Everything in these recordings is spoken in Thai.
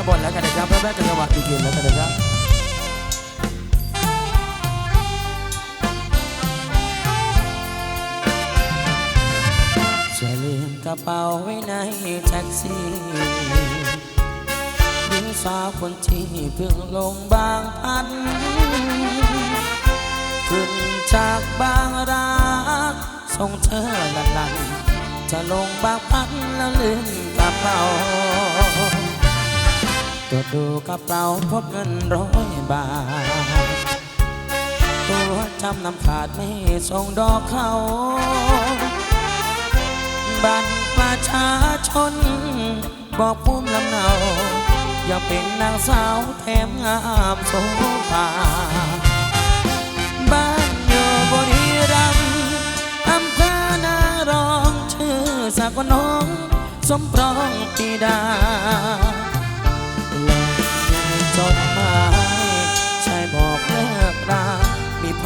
ข้างบนแล้วกันนะครับเพื่อแม่จะจังหวะดีกินแล้วกันนะครับจะลืมกระเป๋าไว้ในแท็กซี่หญิงสาวคนที่เพิ่งลงบางพัน ขึ้นจากบางรักส่งเธอลันลันจะลงบางพันแล้วลืมกระเป๋า ตัวจดูกระเป๋าพบเงินร้อยบาท ตัวจำนำขาดไม่ส่งดอกเขาบัตรประชาชน บอกภูมิลำเนาอย่าเป็นนางสาวแถมงามโสภาบ้านอยู่บริรัมอำเภอนารองชื่อสากน้อง สมปรองปีดา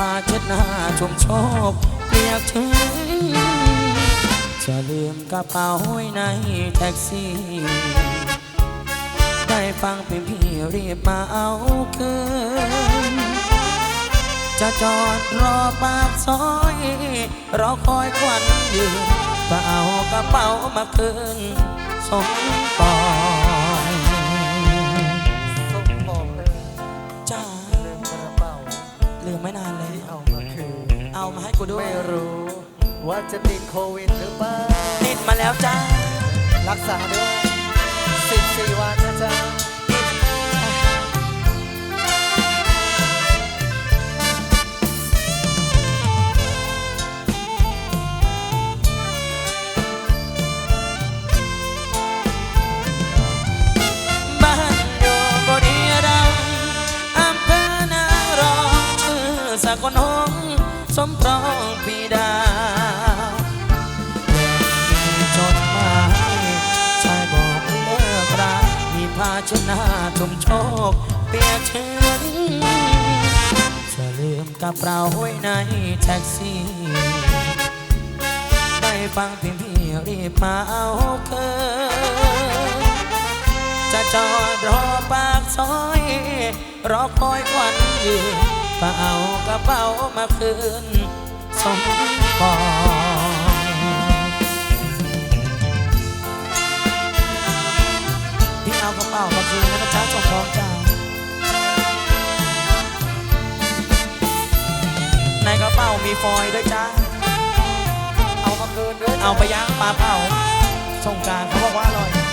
มาเช็ดหน้าชมโชคเปียกชื้นจะลืมกระเป๋าไว้ในแท็กซี่ ได้ฟังเป็นพี่รีบมาเอาคืน จะจอดรอปากซอย รอคอยควันยืนก็เอากระเป๋ามาคืนสองส่ เลยที่เอามาคืนเอามาให้กูด้วยไม่รู้ ว่าจะติดโควิดหรือเปล่าติดมาแล้วจ้ารักษาด้วย ชื่อสกลหงส์สมปรองปีดามีจดหมายชายบอกเลิกรักมีผ้าชน้าชุ่มโชค เปียกชื้นจะลืมกระเป๋าไว้ในแท็กซี่ได้ฟังเพียงพี่รีบมาเอาคืนจะจอดรอปากซอย รอคอยควันยืน ก็เอากระเป๋ามาคืนสมปองพี่เอากระเป๋ามาคืนแล้วก็จ้าสมพองจ้าในกระเป๋ามีฟอยด้วยจ้าเอามาคืนด้วยเอาไปย่างปลาเผาส่งการเขาบอกว่าอร่อย